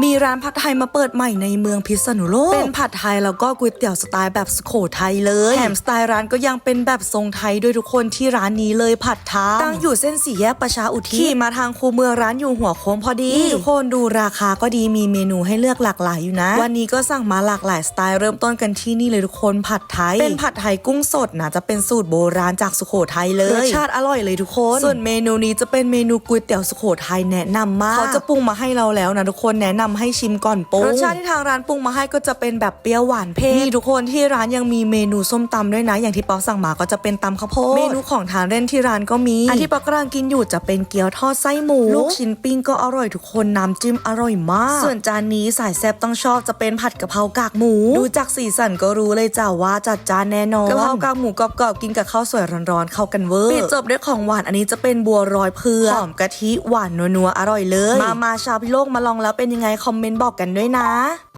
มีร้านผัดไทยมาเปิดใหม่ในเมืองพิษณุโลก เป็นผัดไทยแล้วก็ก๋วยเตี๋ยวสไตล์แบบสุโขทัยเลย แถมสไตล์ร้านก็ยังเป็นแบบทรงไทยด้วยทุกคนที่ร้านนี้เลยผัดไทยตั้งอยู่เส้นสี่แยกประชาอุทิศขี่มาทางคูเมืองร้านอยู่หัวโค้งพอดีนี่ทุกคนดูราคาก็ดีมีเมนูให้เลือกหลากหลายอยู่นะ วันนี้ก็สั่งมาหลากหลายสไตล์เริ่มต้นกันที่นี่เลยทุกคนผัดไทย เป็นผัดไทยกุ้งสดนะจะเป็นสูตรโบราณจากสุโขทัยเลยรสชาติอร่อยเลยทุกคน ส่วนเมนูนี้จะเป็นเมนูก๋วยเตี๋ยวสุโขทัยแนะนำมากเขาจะปรุงมาให้เราแล้วนะทุกคนแนะนำให้ชิมก่อนปรุงรสชาติที่ทางร้านปรุงมาให้ก็จะเป็นแบบเปรี้ยวหวานเผ็ดนี่ทุกคนที่ร้านยังมีเมนูส้มตำด้วยนะ อย่างที่ป๊อกสั่งมาก็จะเป็นตำข้าวโพดเมนูของทานเล่นที่ร้านก็มีอันที่ป๊อกกำลังกินอยู่จะเป็นเกี๊ยวทอดไส้หมูลูกชิ้นปิ้งก็อร่อยทุกคนน้ำจิ้มอร่อยมาก ส่วนจานนี้สายแซ่บต้องชอบจะเป็นผัดกะเพรากากหมู ดูจากสีสันก็รู้เลยจ้าว่าจัดจานแน่นอนกะเพรากากหมูกรอบๆกินกับข้าวสวยร้อนๆเข้ากันเวอร์ปิดจบด้วยของหวานอันนี้จะเป็นบัวรอยเผือกหอมกะทิหวานนัวๆอร่อยเลย มามาชาวพิโลกมาลองแล้วเป็นยังไงคอมเมนต์บอกกันด้วยนะ